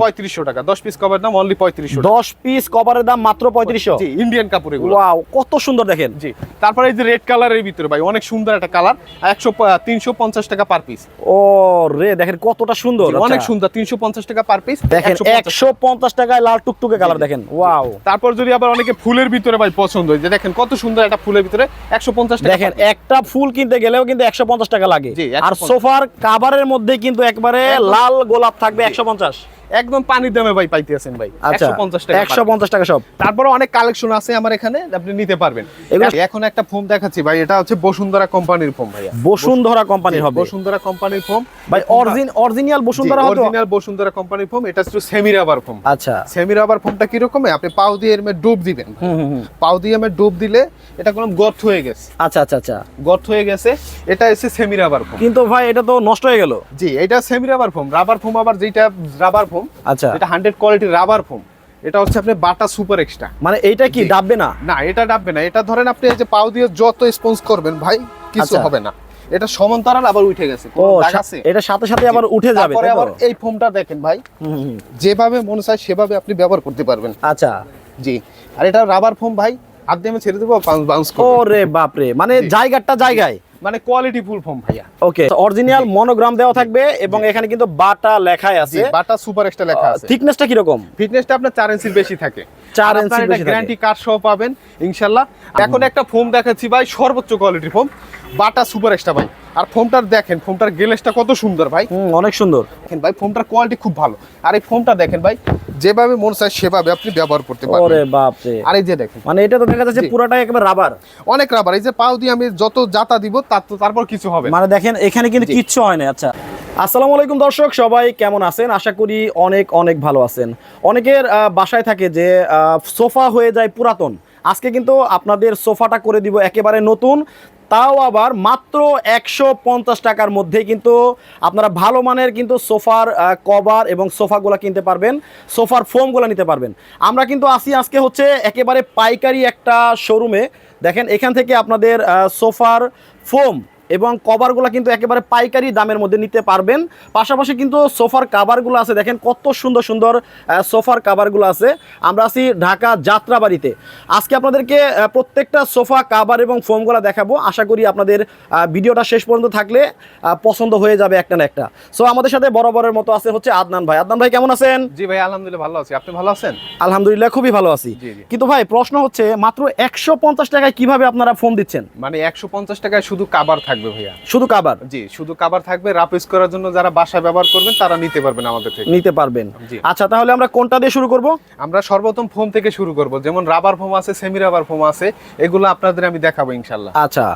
পঁয়ত্রিশশো টাকা। দশ পিস কভার দাম অনলি পঁয়ত্রিশশো দশ পিস কভারের দাম মাত্র পঁয়ত্রিশশো? ইন্ডিয়ান কাপড় ওয়াও কত সুন্দর দেখেন। জি তারপরে এই যে রেড কালারের ভিতরে ভাই অনেক সুন্দর একটা কালার একশো তিনশো পঞ্চাশ টাকা পার পিস ও রে দেখেন কতটা সুন্দর। অনেক আচ্ছা। সুন্দর তিনশো পঞ্চাশ টাকা পার পিস দেখেন একশো পঞ্চাশ। টাকায় লাল টুকটুকে কালার দেখেন। ওয়াও তারপর যদি আবার অনেকে ফুলের ভিতরে ভাই পছন্দ হয় যে দেখেন কত সুন্দর একটা ফুলের ভিতরে একশো পঞ্চাশ দেখেন একটা ফুল কিনতে গেলেও কিন্তু একশো পঞ্চাশ টাকা লাগে। আর সোফার কাভারের মধ্যে কিন্তু একবারে লাল গোলাপ থাকবে একশো পঞ্চাশ। একদম পানির দামে ভাই পাইতে আছেন ভাই। আচ্ছা একশো পঞ্চাশ টাকা একশো পঞ্চাশ টাকা সব। তারপরে অনেক কালেকশন আছে আমার এখানে আপনি নিতে পারবেন। এখন একটা ফোম দেখাচ্ছি ভাই এটা হচ্ছে বসুন্ধরা কোম্পানির ফোম ভাইয়া। বসুন্ধরা কোম্পানির হবে। বসুন্ধরা কোম্পানির ফোম ভাই অরিজিন অরিজিনাল বসুন্ধরা হবে অরিজিনাল বসুন্ধরা কোম্পানির ফোম এটা হচ্ছে সেমি রাবার ফোম আচ্ছা। সেমি রাবার ফোমটা কীরকম? আপনি পাও দিয়ে এর মধ্যে ডুব দিবেন। হুম হুম হুম। পাও দিয়ে এর ডুব দিলে এটা কোনো গর্ত হয়ে গেছে। আচ্ছা আচ্ছা আচ্ছা। গর্ত হয়ে গেছে এটা এসে সেমি রাবার ফোম কিন্তু ভাই এটা তো নষ্ট হয়ে গেল। জি এটা semi rubber foam rubber foam আবার যেটা রাবার ফোম আচ্ছা। এটা হান্ড্রেড কোয়ালিটির রাবার ফোম এটা হচ্ছে আপনি বাটা সুপার এক্সট্রা মানে এইটা কি ডাববে না? না এটা ডাববে না। এটা ধরেন আপনি এই যে পাও দিয়ে যত স্পঞ্জ করবেন ভাই কিছু আচ্ছা। হবে না। এটা সমান্তরাল আবার উঠে গেছে ও? এটা সাথে সাথে আবার উঠে যাবে তারপরে আবার এই ফোমটা দেখেন ভাই। যেভাবে মনে চায় সেভাবে আপনি ব্যবহার করতে পারবেন। আচ্ছা। জি। আর এটা রাবার ফোম ভাই হাত দিয়ে আমি ছেড়ে দেবো বাউন্স করবে। রে বাপরে মানে জায়গাটা জায়গায়। মানে কোয়ালিটি ফুল ফর্ম ভাইয়া। ওকে অরিজিনাল মনোগ্রাম দেওয়া থাকবে এবং এখানে কিন্তু বাটা লেখাই আছে। বাটা সুপার এক্সট্রা লেখা আছে। থিকনেসটা কি রকম ফিটনেসটা আপনার 4 ইঞ্চির বেশি থাকে। চার আর আপনার ইঞ্চির এটা বেশি থাকে। গ্যারান্টি কার্ড সহ পাবেন ইনশাআল্লাহ এখন একটা ফোম দেখাচ্ছি ভাই সর্বোচ্চ quality foam Bata super extra ভাই। আর ফোমটার দেখেন ফোমটার গেলেসটা কত সুন্দর ভাই। অনেক সুন্দর। দেখেন ভাই ফোমটার কোয়ালিটি খুব ভালো। আর এই ফোমটা দেখেন ভাই যেভাবে মন চায় সেভাবে আপনি ব্যবহার করতে ওরে পারবেন বাপরে। আর এই যে দেখেন। মানে এটা তো দেখা যাচ্ছে। পুরাটাই একেবারে রাবার অনেক রাবার এই যে পাও দিয়ে আমি যত জাতা দিব তার তো তারপর কিছু হবে। মানে দেখেন এখানে কিন্তু। কিচ্ছু হয় না। আচ্ছা আসসালামু আলাইকুম দর্শক সবাই কেমন আছেন? আশা করি অনেক অনেক ভালো আছেন। অনেকের বাসায় থাকে যে আহ, সোফা হয়ে যায় পুরাতন। আজকে কিন্তু আপনাদের সোফাটা করে দিব একেবারে নতুন। তাও আবার মাত্র একশো পঞ্চাশ টাকার মধ্যে কিন্তু আপনারা ভালো মানের কিন্তু সোফার কভার এবং সোফাগুলো কিনতে পারবেন, সোফার ফোমগুলো নিতে পারবেন। আমরা কিন্তু আসি আজকে হচ্ছে একেবারে পাইকারি একটা শোরুমে। দেখেন এখান থেকে আপনাদের সোফার ফোম এবং কভারগুলো কিন্তু একেবারে পাইকারি দামের মধ্যে নিতে পারবেন। পাশাপাশি কিন্তু সোফার কাভারগুলো আছে দেখেন কত সুন্দর সুন্দর সোফার কাভারগুলো আছে। আমরা আছি ঢাকা যাত্রাবাড়িতে। আজকে আপনাদেরকে প্রত্যেকটা সোফা কাভার এবং ফোমগুলো দেখাবো। আশা করি আপনাদের ভিডিওটা শেষ পর্যন্ত থাকলে পছন্দ হয়ে যাবে একটা না একটা। সো আমাদের সাথে বরাবরের মতো আছে হচ্ছে আদনান ভাই। আদনান ভাই কেমন আছেন? জি ভাই আলহামদুলিল্লাহ ভালো আছি। আপনি ভালো আছেন? আলহামদুলিল্লাহ খুবই ভালো আছি। কিন্তু ভাই প্রশ্ন হচ্ছে মাত্র একশো পঞ্চাশ টাকায় কীভাবে আপনারা ফোন দিচ্ছেন? মানে একশো পঞ্চাশ টাকায় শুধু কাবার থাকবে ভাইয়া। শুধু কাভার জি শুধু কাবার থাকবে। রাপ ইউজ করার জন্য যারা বাসায় ব্যবহার করবেন তারা নিতে পারবেন আমাদের থেকে। নিতে পারবেন। আচ্ছা তাহলে আমরা কোনটা দিয়ে শুরু করব? আমরা সর্বপ্রথম ফোম থেকে শুরু করব। যেমন রাবার ফোম আছে সেমি রাবার ফোম আছে এগুলো আপনাদের আমি দেখাবো ইনশাল্লাহ আচ্ছা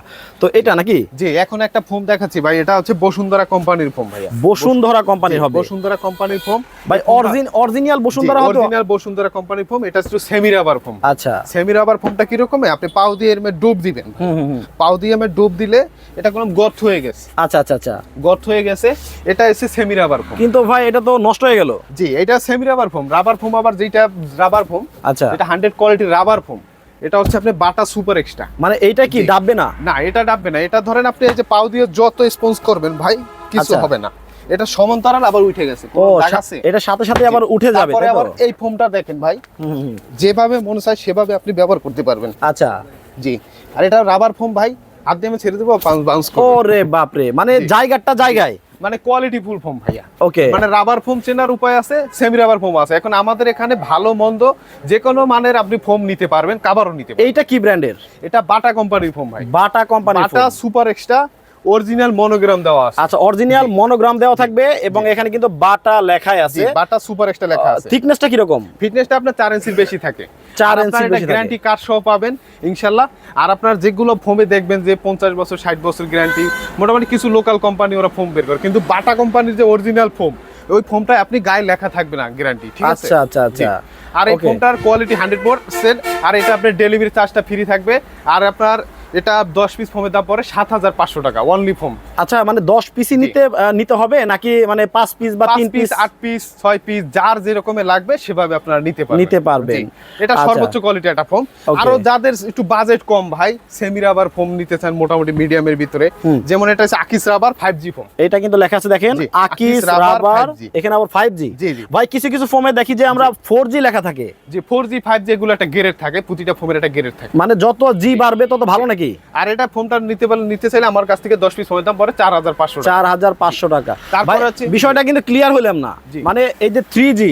তো এটা নাকি? জি এখন একটা ফোম দেখাচ্ছি। ভাই এটা হচ্ছে বসুন্ধরা কোম্পানির ফোম ভাইয়া। বসুন্ধরা কোম্পানির হবে। বসুন্ধরা কোম্পানির ফোম ভাই অরিজিন অরিজিনাল বসুন্ধরা হবে অরিজিনাল বসুন্ধরা কোম্পানির ফোম এটা হচ্ছে সেমি রাবার ফোম আচ্ছা। সেমি রাবার ফোমটা কীরকম? আপনি পাও দিয়ে এর মধ্যে ডুব দিবেন। হুম হুম হুম। পাও দিয়ে এর ডুব দিলে এটা কোনো গর্ত হয়ে গেছে। আচ্ছা আচ্ছা আচ্ছা। গর্ত হয়ে গেছে এটা এসে সেমি রাবার ফোম কিন্তু ভাই এটা তো নষ্ট হয়ে গেল। জি এটা semi rubber foam rubber foam আবার যেটা রাবার ফোম আচ্ছা। এটা হান্ড্রেড কোয়ালিটির রাবার ফোম এটা হচ্ছে আপনি বাটা সুপার এক্সট্রা মানে এইটা কি ডাববে না? না এটা ডাববে না। এটা ধরেন আপনি এই যে পাও দিয়ে যত স্পঞ্জ করবেন ভাই কিছু আচ্ছা। হবে না। এটা সমান্তরাল আবার উঠে গেছে? এটা সাথে সাথে আবার উঠে যাবে তারপরে? আবার এই ফোমটা দেখেন ভাই। যেভাবে মনে চায় সেভাবে আপনি ব্যবহার করতে পারবেন। আচ্ছা। জি। আর এটা রাবার ফোম ভাই হাত দিয়ে আমি ছেড়ে দেবো বাউন্স করবে। রে বাপরে মানে জায়গাটা জায়গায়? মানে কোয়ালিটি ফুল ফোম ভাইয়া। ওকে মানে রাবার ফোম চেনার উপায় আছে সেমি রাবার ফোম আছে। এখন আমাদের এখানে ভালো মন্দ যে কোনো মানের আপনি ফোম নিতে পারবেন কাবারও নিতে পারবেন। এইটা কি ব্র্যান্ডের এটা বাটা কোম্পানির ফোম ভাই। Bata company Bata super extra original monogram দেওয়া আছে। আচ্ছা অরিজিনাল মনোগ্রাম দেওয়া থাকবে এবং এখানে কিন্তু বাটা লেখাই আছে। বাটা সুপার এক্সট্রা লেখা আছে। থিকনেসটা কীরকম? ফিটনেসটা আপনার চার ইঞ্চির বেশি থাকে। চার আর ইঞ্চির বেশি থাকে। গ্যারান্টি কার্ড সহ পাবেন ইনশাল্লাহ। আর আপনার যেগুলো ফোমে দেখবেন যে পঞ্চাশ বছর ষাট বছর গ্যারান্টি মোটামুটি কিছু লোকাল কোম্পানি ওরা ফোম বের করে। কিন্তু বাটা কোম্পানির যে অরিজিনাল ফোম ওই ফোমটা আপনি গায়ে লেখা থাকবে না গ্যারান্টি ঠিক আছে? আচ্ছা আচ্ছা আচ্ছা। আর এই. ফোনটার কোয়ালিটি হান্ড্রেড পার্সেন্ট আর এটা আপনার ডেলিভারি চার্জটা ফ্রি থাকবে। আর আপনার এটা দশ পিস ফোমের দাম পড়ে সাত হাজার পাঁচশো টাকা অনলি ফোম আচ্ছা মানে দশ পিসই নিতে নিতে হবে নাকি মানে পাঁচ পিস বা তিন পিস আট পিস ছয় পিস যার যেরকমের লাগবে সেভাবে আপনারা নিতে পারবেন। নিতে পারবেন। এটা আচ্ছা। সর্বোচ্চ কোয়ালিটি একটা ফোম. আরও যাদের একটু বাজেট কম ভাই সেমি রাবার ফোম নিতে চান মোটামুটি মিডিয়ামের ভিতরে যেমন এটা হচ্ছে আকিস রাবার ফাইভ জি ফোম এটা কিন্তু লেখা আছে দেখেন আকিস রাবার রাবার 5G এখানে আবার ফাইভ জি। ভাই কিছু কিছু ফোমে দেখি যে আমরা ফোর জি লেখা থাকে। যে ফোর জি ফাইভ জি এগুলো একটা গ্রেড থাকে প্রতিটা ফোমের একটা গ্রেড থাকে। মানে যত জি। বাড়বে তত ভালো নাকি? আর এটা ফোনটা নিতে পারলে নিতে চাইলে আমার কাছ থেকে দশ পিস দাম পরে চার হাজার পাঁচশো চার হাজার পাঁচশো টাকা। তারপর হচ্ছে- বিষয়টা কিন্তু ক্লিয়ার হইলাম না। মানে এই যে থ্রি জি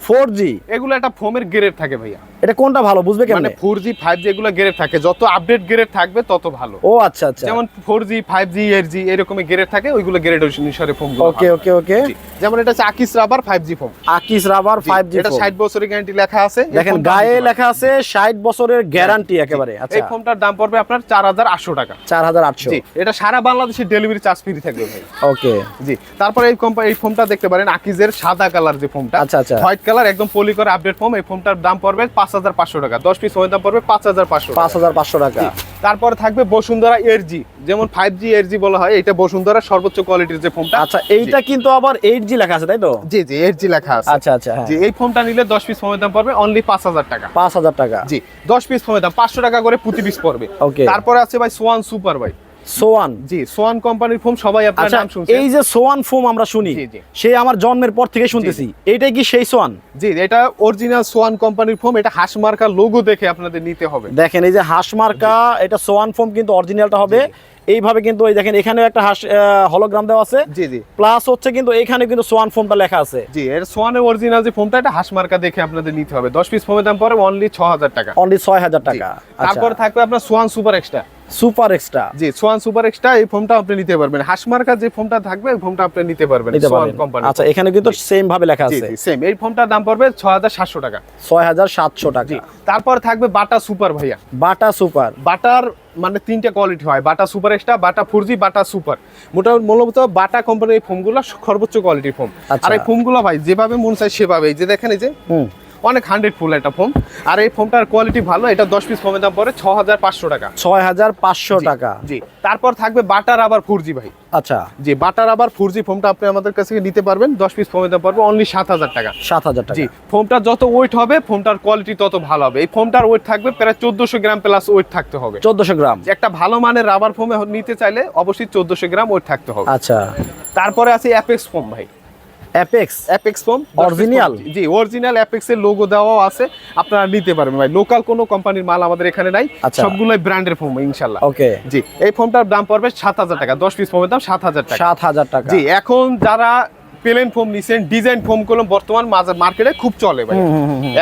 ফোর জি এগুলো একটা ফোমের গ্রেড থাকে ভাইয়া। এটা কোনটা ভালো বুঝবে মানে কেমনে? ফোর জি ফাইভ জি এগুলো গ্রেড থাকে। যত আপডেট গ্রেড থাকবে তত ভালো। ও আচ্ছা আচ্ছা। যেমন four G five G eight G এরকমের গ্রেড থাকে ওইগুলো গ্রেড অনুসারে ফোম ওকে ওকে ওকে যেমন এটা হচ্ছে আকিস রাবার ফাইভ জি ফোম আকিস রাবার ফাইভ জি এটা ষাট বছরের গ্যারান্টি লেখা আছে। দেখেন গায়ে লেখা আছে ষাট বছরের গ্যারান্টি একেবারে। আচ্ছা। এই ফোনটার দাম পড়বে আপনার চার হাজার আটশো টাকা। চার হাজার আটশো। জি এটা সারা বাংলাদেশে ডেলিভারি চার্জ ফ্রি থাকবে ভাই। ওকে। জি তারপরে এই কোম্পানি এই দেখতে পারেন আকিজের সাদা কালার যে আচ্ছা, আচ্ছা। হোয়াইট কালার একদম পলি করে আপডেট এই দাম পড়বে পাঁচ হাজার পাঁচশো টাকা। দশ পিস দাম পড়বে পাঁচ হাজার পাঁচশো পাঁচ হাজার পাঁচশো টাকা। তারপরে থাকবে বসুন্ধরা এর জি যেমন ফাইভ জি এর জি বলা হয় এটা বসুন্ধরা সর্বোচ্চ কোয়ালিটির যে ফোনটা আচ্ছা এইটা কিন্তু আবার এইট জি লেখা আছে তাই তো? জি জি এর জি লেখা আছে। আচ্ছা আচ্ছা হ্যাঁ। জি এই ফোনটা নিলে দশ পিস ফোনের দাম পড়বে অনলি পাঁচ হাজার টাকা। পাঁচ হাজার টাকা। জি দশ পিস ফোনের দাম পাঁচশো টাকা করে প্রতি পিস পড়বে। Okay. তারপরে আছে ভাই সোয়ান সুপার ভাই। সোয়ান। জি সোয়ান কোম্পানির ফোন সবাই আপনার আচ্ছা নাম শুনছেন। এই যে সোয়ান ফোম আমরা শুনি জি, জি। সে আমার জন্মের পর থেকে শুনতেছি। এইটাই কি সেই সোয়ান? জি এটা অরিজিনাল সোয়ান কোম্পানির ফোম এটা হাঁস মার্কা লোগো দেখে আপনাদের নিতে হবে। দেখেন এই যে হাঁস মার্কা এটা সোয়ান ফোম কিন্তু অরিজিনালটা হবে। এইভাবে কিন্তু ওই দেখেন এখানে একটা হাঁস হলোগ্রাম দেওয়া আছে। জি জি। প্লাস হচ্ছে কিন্তু এখানে কিন্তু সোয়ান ফোমটা লেখা আছে। জি এর সোয়ানের অরিজিনাল যে ফোনটা এটা হাঁস মার্কা দেখে আপনাদের নিতে হবে। দশ পিস ফোমের দাম পড়ে অনলি ছ হাজার টাকা। অনলি ছয় হাজার জি। টাকা। তারপর থাকবে আপনার Swan super extra super extra. জি সোয়ান সুপার এক্সট্রা এই আপনি নিতে পারবেন। হাঁস মার্কা যে থাকবে আপনি নিতে পারবেন সোয়ান কোম্পানি আচ্ছা এখানে কিন্তু সেম ভাবে লেখা আছে। জি সেম এই দাম পড়বে ছ হাজার সাতশো টাকা। ছয় হাজার সাতশো টাকা। জি তারপর থাকবে বাটা সুপার ভাইয়া। বাটা সুপার বাটার মানে তিনটা কোয়ালিটি হয় Bata super extra Bata four জি বাটা সুপার মোটামুটি মূলত বাটা কোম্পানির এই সর্বোচ্চ কোয়ালিটির ফোন আচ্ছা। আর এই ফোনগুলো ভাই যেভাবে মন চায় সেভাবে। এই যে দেখেন এই যে হুম। অনেক হান্ড্রেড ফুল একটা ফোন আর এই ফোনটার কোয়ালিটি ভালো এটা দশ পিস ফোনের দাম পড়ে ছ হাজার পাঁচশো টাকা। ছয় হাজার পাঁচশো টাকা। জি। তারপর থাকবে বাটার আবার ফোর জি ভাই। আচ্ছা। জি বাটার আবার ফোর জি ফোনটা আপনি আমাদের কাছ থেকে নিতে পারবেন। দশ পিস ফোনের দাম পড়বে অনলি সাত হাজার টাকা। সাত হাজার টাকা। জি ফোনটা যত ওয়েট হবে ফোনটার কোয়ালিটি তত ভালো হবে। এই ফোনটার ওয়েট থাকবে প্রায় চোদ্দশো গ্রাম প্লাস ওয়েট থাকতে হবে। চোদ্দশো গ্রাম। একটা ভালো মানের রাবার ফোমে নিতে চাইলে অবশ্যই চোদ্দশো গ্রাম ওয়েট থাকতে হবে। আচ্ছা। তারপরে আছে অ্যাপেক্স ফোম ভাই। Apex Apex foam Original? জি অরিজিনাল অ্যাপেক্স এর লোগো দেওয়াও আছে আপনারা নিতে পারবেন ভাই। লোকাল কোনো কোম্পানির মাল আমাদের এখানে নাই আচ্ছা। সবগুলোই ব্র্যান্ডের ফোম ওকে জি এই ফোনটার দাম পড়বে সাত হাজার টাকা দশ পিস ফোমের দাম সাত হাজার টাকা। সাত হাজার টাকা। জি এখন যারা প্লেন ফোম নিছেন ডিজাইন ফোমগুলো বর্তমান মার্কেটে খুব চলে ভাই।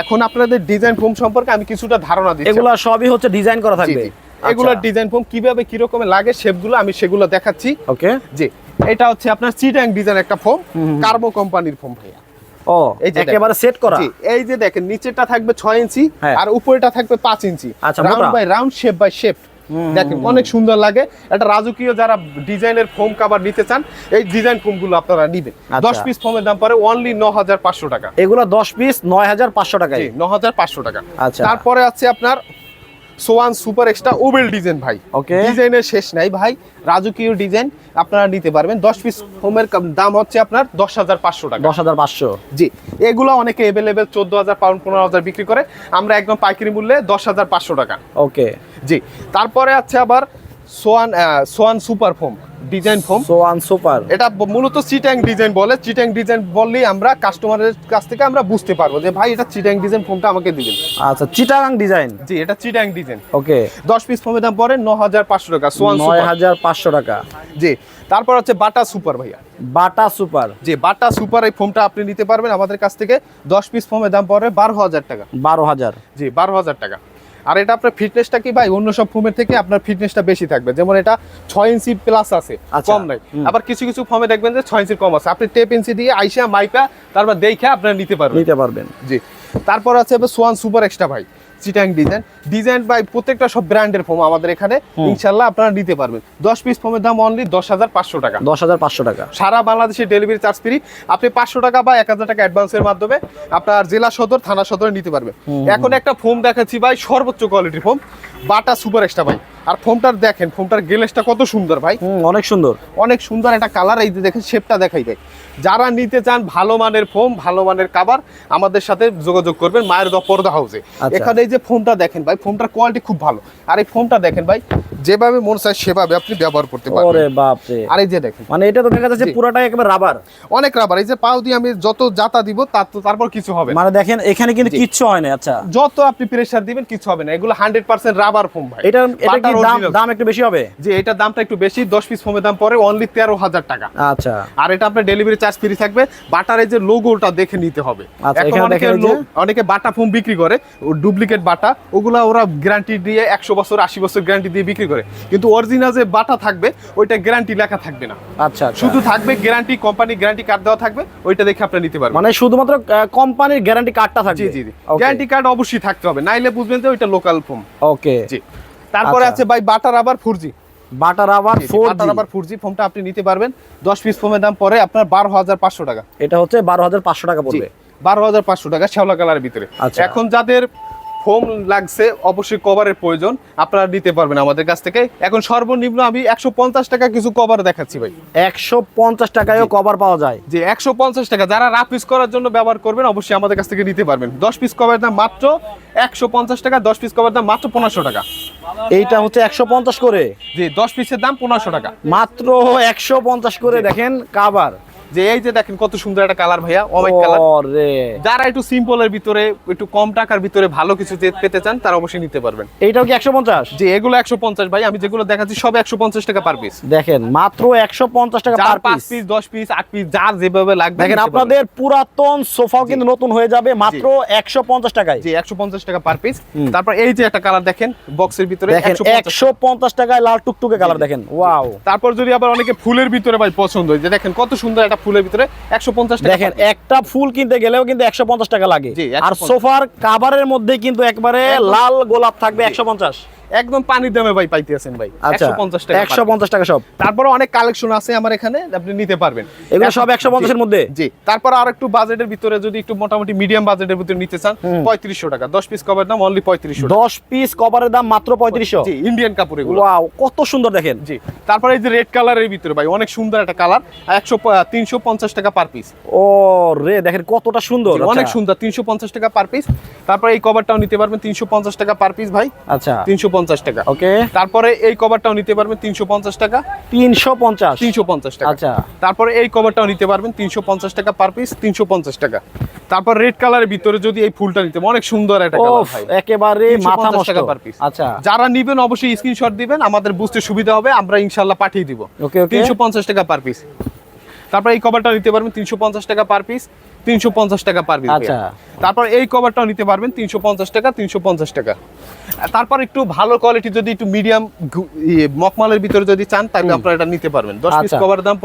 এখন আপনাদের ডিজাইন ফোম সম্পর্কে আমি কিছুটা ধারণা দিচ্ছি। এগুলা সবই হচ্ছে ডিজাইন করা থাকবে। এগুলোর ডিজাইন ফোম কীভাবে কি রকমের লাগে শেপগুলো আমি সেগুলো দেখাচ্ছি। ওকে। জি এটা হচ্ছে আপনার চিটাং ডিজাইন একটা ফোম কার্বো কোম্পানির ফোম ভাইয়া। ও এই যে একেবারে সেট করা? এই যে দেখেন নিচেরটা থাকবে ছয় ইঞ্চি হ্যাঁ। আর উপরেটা থাকবে পাঁচ ইঞ্চি। আচ্ছা, round by round shape by shape দেখেন অনেক সুন্দর লাগে। একটা রাজকীয় যারা ডিজাইনের ফোম কাভার নিতে চান এই ডিজাইন ফোমগুলো আপনারা নিবেন। আচ্ছা। দশ পিস ফোমের দাম পরে অনলি ন হাজার পাঁচশো টাকা। এগুলো দশ পিস নয় হাজার পাঁচশো ন হাজার পাঁচশো টাকা। আচ্ছা। তারপরে আছে আপনার Swan super extra oval design ভাই। ওকে ডিজাইনের শেষ নাই ভাই রাজকীয় ডিজাইন আপনারা নিতে পারবেন। দশ পিস হোমের দাম হচ্ছে আপনার দশ হাজার পাঁচশো টাকা। দশ হাজার পাঁচশো। জি এগুলো অনেকে এভেলেবেল চোদ্দ হাজার পাউন্ড পনেরো হাজার বিক্রি করে। আমরা একদম পাইকারি মূল্যে দশ হাজার পাঁচশো টাকা। ওকে জি তারপরে আছে আবার Swan Swan super foam design foam. Swan super. এটা মূলত চিটাং ডিজাইন বলে। চিটাং ডিজাইন বললেই আমরা কাস্টমারের কাছ থেকে আমরা বুঝতে পারব যে ভাই এটা চিটাং ডিজাইন ফোমটা আমাকে দিবেন আচ্ছা চিটাগাং ডিজাইন? জি এটা চিটাং ডিজাইন। ওকে। দশ পিস ফোমের দাম পড়ে ন হাজার পাঁচশো টাকা সোয়ান সুপার। হাজার পাঁচশো টাকা। জি তারপর হচ্ছে বাটা সুপার ভাইয়া। Bata super. যে বাটা সুপার এই ফোমটা আপনি নিতে পারবেন আমাদের কাছ থেকে। দশ পিস ফোমের দাম পড়ে বারো হাজার টাকা। বারো হাজার। জি বারো হাজার টাকা। আর এটা আপনার ফিটনেসটা কি ভাই? অন্য সব ফোমের থেকে আপনার ফিটনেসটা বেশি থাকবে। যেমন এটা ছয় ইঞ্চি প্লাস আছে আচ্ছা। কম নাই। আবার কিছু কিছু ফর্মে দেখবেন যে ছয় ইঞ্চি কম আছে। আপনি টেপ ইঞ্চি দিয়ে আইসা মাইপা তারপর দেখে আপনারা নিতে পারবেন। নিতে পারবেন। জি। তারপর আছে সোয়ান সুপার এক্সট্রা ভাই। চিটাং ডিজাইন। ডিজাইন বাই প্রত্যেকটা সব ব্র্যান্ডের ফোম আমাদের এখানে। ইনশাল্লাহ আপনারা নিতে পারবেন। দশ পিস ফোমের দাম অনলি দশ হাজার পাঁচশো টাকা। দশ হাজার পাঁচশো টাকা। সারা বাংলাদেশে ডেলিভারি চার্জ ফ্রি আপনি পাঁচশো টাকা বা এক হাজার টাকা অ্যাডভান্সের মাধ্যমে আপনার জেলা সদর থানা সদরে নিতে পারবেন। এখন একটা ফোম দেখাচ্ছি ভাই সর্বোচ্চ কোয়ালিটির ফোম। বাটা সুপার এক্সট্রা ভাই। আর ফোমটার দেখেন ফোমটার গেলেসটা কত সুন্দর ভাই। অনেক সুন্দর। অনেক সুন্দর একটা কালার এই যে দেখেন শেপটা দেখাই দেয় যারা নিতে চান ভালো মানের ফোম ভালো মানের কাবার আমাদের সাথে যোগাযোগ করবেন মায়ের পর্দা হাউসে আচ্ছা। এখানে এই যে ফোমটা দেখেন ভাই ফোমটার কোয়ালিটি খুব ভালো। আর এই ফোমটা দেখেন ভাই যেভাবে মন চায় সেভাবে আপনি ব্যবহার করতে ওরে পারবেন। বাপ রে আর এই যে দেখেন। মানে এটা তো দেখা যাচ্ছে। পুরাটাই একেবারে রাবার অনেক রাবার এই যে পাও দিয়ে আমি যত জাতা দিব তার তো তারপর কিছু হবে মানে দেখেন এখানে কিন্তু জি। কিচ্ছু হয় না আচ্ছা। যত আপনি প্রেসার দিবেন কিছু হবে না। এগুলো হান্ড্রেড পার্সেন্ট রাবার ফোম ভাই। এটা এটা কি দাম দাম একটু বেশি হবে? যে এটার দামটা একটু বেশি দশ পিস ফোমের দাম পরে অনলি তেরো হাজার টাকা। আচ্ছা। আর এটা আপনার ডেলিভারি চার্জ ফ্রি থাকবে বাটার যে লোগোটা দেখে নিতে হবে। আচ্ছা, এখন অনেকে দেখেন এই যে- লো- অনেকে বাটা ফোম বিক্রি করে ডুপ্লিকেট বাটা ওগুলা ওরা গ্যারান্টি দিয়ে একশো বছর আশি বছর গ্যারান্টি দিয়ে বিক্রি করে। কিন্তু অরিজিনাল যে বাটা থাকবে ওইটা গ্যারান্টি লেখা থাকবে না। আচ্ছা আচ্ছা। শুধু থাকবে গ্যারান্টি কোম্পানি গ্যারান্টি কার্ড দেওয়া থাকবে ওইটা দেখে আপনি নিতে পারবেন। মানে শুধুমাত্র কোম্পানির গ্যারান্টি কার্ডটা থাকবে? জি জি। গ্যারান্টি কার্ড অবশ্যই থাকতে হবে নাইলে বুঝবেন যে ওইটা লোকাল ফোম ওকে জি। তারপরে আচ্ছা। আছে ভাই বাটার আবার ফোর জি বাটার আবার ফোর বাটার আবার ফোর জি ফোনটা আপনি নিতে পারবেন। দশ পিস ফোনের দাম পরে আপনার বারো হাজার পাঁচশো টাকা। এটা হচ্ছে বারো হাজার পাঁচশো টাকা পড়বে। বারো হাজার পাঁচশো টাকা শ্যাওলা কালারের ভিতরে। আচ্ছা। এখন যাদের ফোম লাগছে অবশ্যই কভারের প্রয়োজন। আপনারা নিতে পারবেন আমাদের কাছ থেকে। এখন সর্বনিম্ন আমি একশো পঞ্চাশ টাকা কিছু কভার দেখাচ্ছি ভাই। একশো পঞ্চাশ টাকায়ও কভার পাওয়া যায়। যে একশো পঞ্চাশ টাকা। যারা রাফ পিস করার জন্য ব্যবহার করবেন অবশ্যই আমাদের কাছ থেকে নিতে পারবেন। দশ পিস কভারের দাম মাত্র একশো পঞ্চাশ টাকা দশ পিস কভার দাম মাত্র পনেরোশো টাকা। এইটা হচ্ছে একশো পঞ্চাশ করে। যে দশ পিসের দাম পনেরোশো টাকা। মাত্র একশো পঞ্চাশ করে দেখেন কাবার যে এই যে দেখেন কত সুন্দর একটা কালার ভাইয়া অনেক কালার। যারা একটু সিম্পলের ভিতরে একটু কম টাকার ভিতরে ভালো কিছু যে পেতে চান তারা অবশ্যই নিতে পারবেন। এইটাও কি একশো পঞ্চাশ? যে এগুলো একশো পঞ্চাশ ভাই আমি যেগুলো দেখাচ্ছি সব একশো পঞ্চাশ টাকা পার পিস দেখেন মাত্র একশো পঞ্চাশ টাকা পার পিস পিস দশ পিস আট পিস যার যেভাবে লাগবে দেখেন আপনাদের পুরাতন সোফাও কিন্তু নতুন হয়ে যাবে মাত্র একশো পঞ্চাশ টাকায়। জি একশো পঞ্চাশ টাকা পার পিস তারপর এই যে একটা কালার দেখেন বক্সের ভিতরে 150 একশো পঞ্চাশ টাকায় লাল টুকটুকে কালার দেখেন ওয়াও তারপর যদি আবার অনেকে ফুলের ভিতরে ভাই পছন্দ হয় যে দেখেন কত সুন্দর একটা ফুলের ভিতরে একশো পঞ্চাশ টাকা দেখেন একটা ফুল কিনতে গেলেও কিন্তু একশো পঞ্চাশ টাকা লাগে। আর সোফার কাভারের মধ্যে কিন্তু একবারে লাল গোলাপ থাকবে একশো পঞ্চাশ। একদম পানির দামে ভাই পাইতে আছেন ভাই। আচ্ছা একশো পঞ্চাশ টাকা একশো per পঞ্চাশ টাকা সব। তারপরে অনেক কালেকশন আছে আমার এখানে আপনি নিতে পারবেন। এগুলো সব একশো পঞ্চাশের মধ্যে? জি। তারপর আর একটু বাজেটের ভিতরে যদি একটু মোটামুটি মিডিয়াম বাজেটের ভিতরে নিতে চান হুম। পঁয়ত্রিশশো টাকা। দশ পিস কভার দাম অনলি পঁয়ত্রিশশো টাকা। দশ পিস কভারের দাম মাত্র পঁয়ত্রিশশো? জি ইন্ডিয়ান কাপড় এগুলো। ওয়াও কত সুন্দর দেখেন। জি। তারপরে এই যে রেড কালারের ভিতরে ভাই অনেক সুন্দর একটা কালার একশো তিনশো পঞ্চাশ টাকা পার পিস ও রে দেখেন কতটা সুন্দর। অনেক আচ্ছা। সুন্দর তিনশো পঞ্চাশ টাকা পার পিস তারপরে এই কভারটাও নিতে পারবেন তিনশো পঞ্চাশ টাকা পার পিস ভাই। আচ্ছা। তিনশো পঞ্চাশ টাকা ওকে তারপরে এই কভারটাও নিতে পারবেন তিনশো পঞ্চাশ টাকা তিনশো পঞ্চাশ তিনশো পঞ্চাশ টাকা আচ্ছা তারপরে এই কভারটাও নিতে পারবেন তিনশো পঞ্চাশ টাকা পার পিস তিনশো পঞ্চাশ টাকা তারপর রেড কালারের ভিতরে যদি এই ফুলটা নিতে অনেক সুন্দর একটা কালার ভাই একেবারে মাথা নষ্ট per piece। আচ্ছা যারা নিবেন অবশ্যই স্ক্রিনশট দিবেন আমাদের বুঝতে সুবিধা হবে আমরা ইনশাল্লাহ পাঠিয়ে দিব ওকে পঞ্চাশ টাকা পার পিস তারপর এই কভারটা নিতে পারবেন তিনশো পঞ্চাশ টাকা পার পিস তিনশো পঞ্চাশ টাকা পার পিস আচ্ছা। তারপর এই কভারটাও নিতে পারবেন তিনশো পঞ্চাশ টাকা তিনশো পঞ্চাশ টাকা তারপর একটু ভালো কোয়ালিটি যদি একটু মিডিয়াম মকমালের ভিতরে যদি চান তাহলে আপনারা এটা নিতে পারবেন। দশ পিস। কভার দাম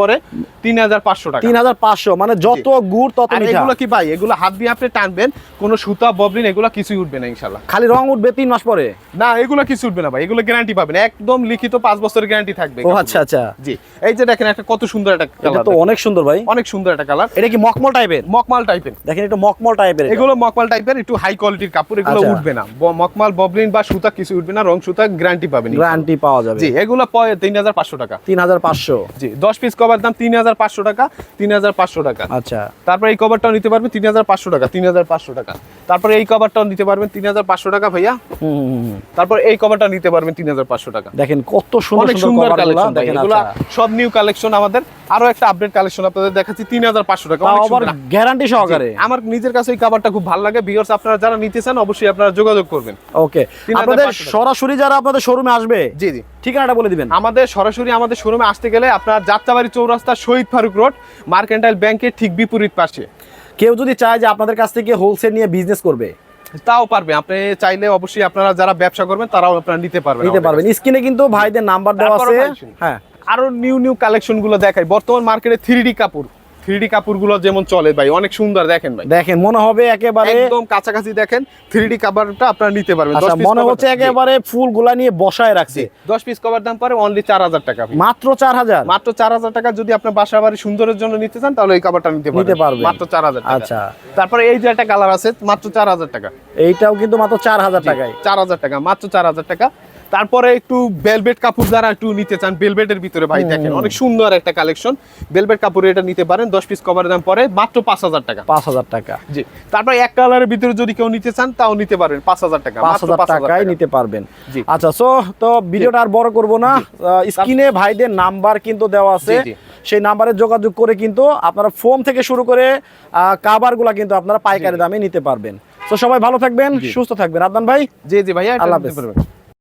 হাজার পাঁচশো টাকা। তিন হাজার পাঁচশো মানে যত গুড় তত মিঠা। এগুলো কি ভাই? এগুলো হাত দিয়ে আপনি টানবেন কোনো সুতা ববলিন এগুলো কিছুই উঠবে না ইনশাল্লাহ খালি রং উঠবে তিন মাস পরে? না এগুলো কিছু উঠবে না ভাই এগুলো গ্যারান্টি পাবেন। একদম লিখিত পাঁচ বছরের গ্যারান্টি থাকবে ও আচ্ছা আচ্ছা। জি। এই যে দেখেন একটা কত সুন্দর একটা এটা কালার তো অনেক সুন্দর ভাই। অনেক সুন্দর একটা কালার এটা কি মকমল টাইপের মকমাল টাইপের দেখেন একটু মকমল টাইপের এগুলো মকমাল টাইপের একটু হাই কোয়ালিটির কাপড় এগুলো আচ্ছা। উঠবে না। মকমাল ববলিন বা সুতা কিছু উঠবে না রং সুতা গ্যারান্টি পাবেন গ্যারান্টি পাওয়া যাবে। জি এগুলো তিন হাজার পাঁচশো টাকা। তিন হাজার পাঁচশো। জি দশ পিস কভার দাম তিন হাজার পাঁচশো টাকা তিন হাজার পাঁচশো টাকা। আচ্ছা। তারপর এই কভারটাও নিতে পারবেন তিন হাজার পাঁচশো টাকা তিন হাজার পাঁচশো টাকা। তারপরে এই কভারটাও নিতে পারবেন তিন হাজার পাঁচশো টাকা ভাইয়া। তারপর এই কভারটা নিতে পারবেন তিন হাজার পাঁচশো টাকা। দেখেন কত সুন্দর সুন্দর কালেকশন দেখেন এগুলো আচ্ছা। সব নিউ কালেকশন আমাদের। আরও একটা আপডেট কালেকশন আপনাদের দেখাচ্ছি তিন হাজার পাঁচশো টাকা। অনেক আবার সুন্দর। গ্যারান্টি সহকারে। আমার নিজের কাছে এই কাভারটা খুব ভালো লাগে। বিয়ার্স আপনারা যারা নিতে চান অবশ্যই আপনারা যোগাযোগ করবেন। ওকে 3500 আপনাদের সরাসরি যারা আপনাদের শোরুমে আসবে জি জি। ঠিকানাটা বলে দিবেন। আমাদের সরাসরি আমাদের শোরুমে আসতে গেলে আপনার যাত্রাবাড়ি চৌরাস্তা শহীদ ফারুক রোড মার্কেন্টাইল ব্যাংকের ঠিক বিপরীত পাশে। কেউ যদি চায় যে আপনাদের কাছ থেকে হোলসেল নিয়ে বিজনেস করবে তাও পারবে। আপনি চাইলে অবশ্যই আপনারা যারা ব্যবসা করবেন তারাও আপনারা নিতে পারবেন নিতে পারবেন। স্ক্রিনে কিন্তু ভাইদের নাম্বার দেওয়া আছে। হ্যাঁ। আরও নিউ নিউ কালেকশনগুলো দেখাই। বর্তমান মার্কেটে থ্রি ডি কাপড়। থ্রি কাপড়গুলো যেমন চলে ভাই অনেক সুন্দর দেখেন ভাই। দেখেন মনে হবে একেবারে একদম কাছাকাছি দেখেন থ্রি কাভারটা আপনারা নিতে পারবেন। আচ্ছা মনে হচ্ছে একেবারে ফুলগুলা নিয়ে বসায় রাখছে। দশ পিস কভার দাম পরে অনলি চার হাজার টাকা মাত্র চার হাজার? মাত্র চার হাজার টাকা যদি আপনার বাসা বাড়ি সুন্দরের জন্য নিতে চান তাহলে এই কাভারটা নিতে নিতে পারবেন। মাত্র চার হাজার আচ্ছা। তারপরে এই যে একটা কালার আছে মাত্র চার হাজার টাকা। এইটাও কিন্তু মাত্র চার হাজার টাকায়। চার হাজার টাকা মাত্র চার হাজার টাকা। তারপরে একটু বেলভেট কাপড় যারা একটু নিতে চান বেলভেটের ভিতরে ভাই দেখেন অনেক সুন্দর একটা কালেকশন বেলভেট কাপড় এটা নিতে পারেন দশ পিস কভারের দাম পরে মাত্র পাঁচ হাজার টাকা। পাঁচ হাজার টাকা। জি তারপর এক কালারের ভিতরে যদি কেউ নিতে চান তাও নিতে পারবেন পাঁচ হাজার টাকা পাঁচ হাজার টাকায় নিতে পারবেন। জি। আচ্ছা সো তো ভিডিওটা আর বড় করব না। স্ক্রিনে ভাইদের নাম্বার কিন্তু দেওয়া আছে। সেই নাম্বারে যোগাযোগ করে কিন্তু আপনারা ফোম থেকে শুরু করে কাবারগুলা কিন্তু আপনারা পাইকারি দামে নিতে পারবেন। তো সবাই ভালো থাকবেন সুস্থ থাকবেন। আদনান ভাই জি জি ভাইয়া এটা আল্লাহ হাফেজ।